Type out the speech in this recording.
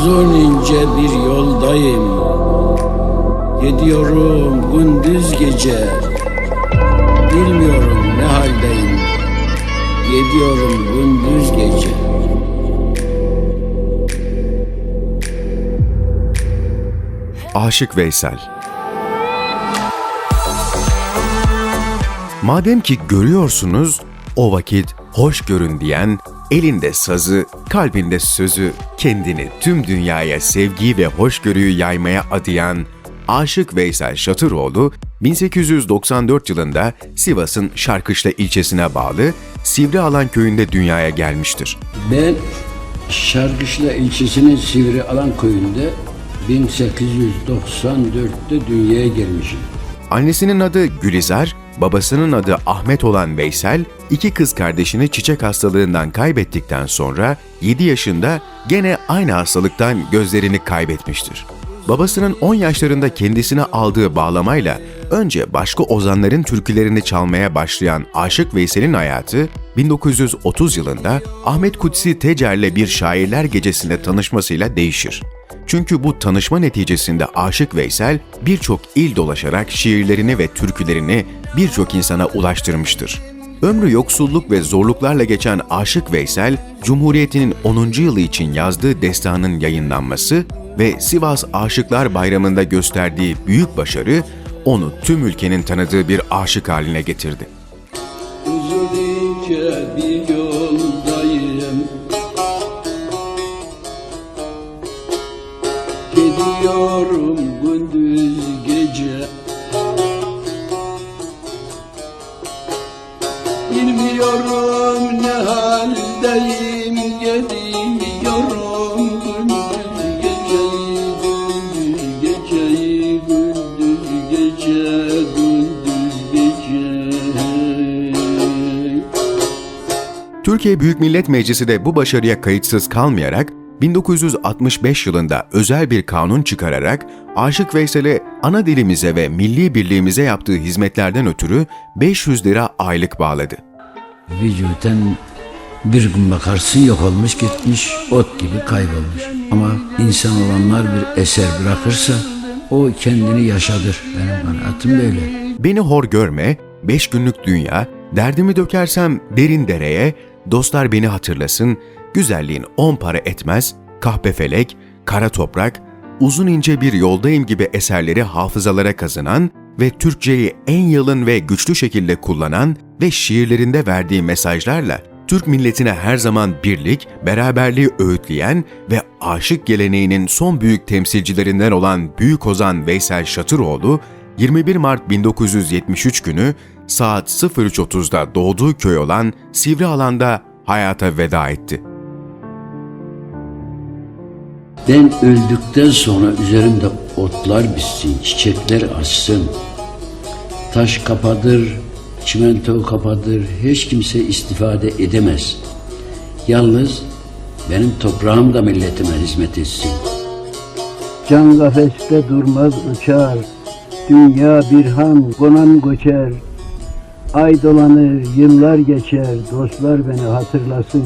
Uzun ince bir yoldayım. Gidiyorum gündüz gece. Bilmiyorum ne haldeyim. Gidiyorum gündüz gece. Aşık Veysel Madem ki görüyorsunuz, o vakit hoş görün diyen, elinde sazı, kalbinde sözü, kendini tüm dünyaya sevgi ve hoşgörüyü yaymaya adayan Aşık Veysel Şatıroğlu, 1894 yılında Sivas'ın Şarkışla ilçesine bağlı Sivrialan köyünde dünyaya gelmiştir. Ben Şarkışla ilçesinin Sivri Alan köyünde 1894'te dünyaya gelmişim. Annesinin adı Gülizar, babasının adı Ahmet olan Veysel, iki kız kardeşini çiçek hastalığından kaybettikten sonra 7 yaşında gene aynı hastalıktan gözlerini kaybetmiştir. Babasının 10 yaşlarında kendisine aldığı bağlamayla önce başka ozanların türkülerini çalmaya başlayan Aşık Veysel'in hayatı 1930 yılında Ahmet Kutsi Tecer'le bir şairler gecesinde tanışmasıyla değişir. Çünkü bu tanışma neticesinde Aşık Veysel birçok il dolaşarak şiirlerini ve türkülerini birçok insana ulaştırmıştır. Ömrü yoksulluk ve zorluklarla geçen Aşık Veysel, Cumhuriyeti'nin 10. yılı için yazdığı destanın yayınlanması ve Sivas Aşıklar Bayramı'nda gösterdiği büyük başarı onu tüm ülkenin tanıdığı bir aşık haline getirdi. Uzun ince bir yoldayım haldeyim Gidiyorum gündüz gece Gündüz gece Gündüz gece Gündüz gece Türkiye Büyük Millet Meclisi de bu başarıya kayıtsız kalmayarak 1965 yılında özel bir kanun çıkararak Aşık Veysel'e ana dilimize ve milli birliğimize yaptığı hizmetlerden ötürü 500 lira aylık bağladı. Vücuten bir gün bakarsın yok olmuş gitmiş, ot gibi kaybolmuş. Ama insan olanlar bir eser bırakırsa o kendini yaşadır. Benim kanaatim böyle. Beni hor görme, beş günlük dünya, derdimi dökersem derin dereye, dostlar beni hatırlasın, güzelliğin on para etmez, kahpefelek, kara toprak, uzun ince bir yoldayım gibi eserleri hafızalara kazınan ve Türkçeyi en yalın ve güçlü şekilde kullanan ve şiirlerinde verdiği mesajlarla Türk milletine her zaman birlik, beraberliği öğütleyen ve aşık geleneğinin son büyük temsilcilerinden olan Büyük Ozan Veysel Şatıroğlu, 21 Mart 1973 günü saat 03.30'da doğduğu köy olan Sivri Alan'da hayata veda etti. Ben öldükten sonra üzerimde otlar bitsin, çiçekler açsın. Taş kapadır, çimento kapadır, hiç kimse istifade edemez. Yalnız benim toprağım da milletime hizmet etsin. Can kafeste durmaz uçar, dünya bir han konan göçer. Ay dolanır, yıllar geçer, dostlar beni hatırlasın.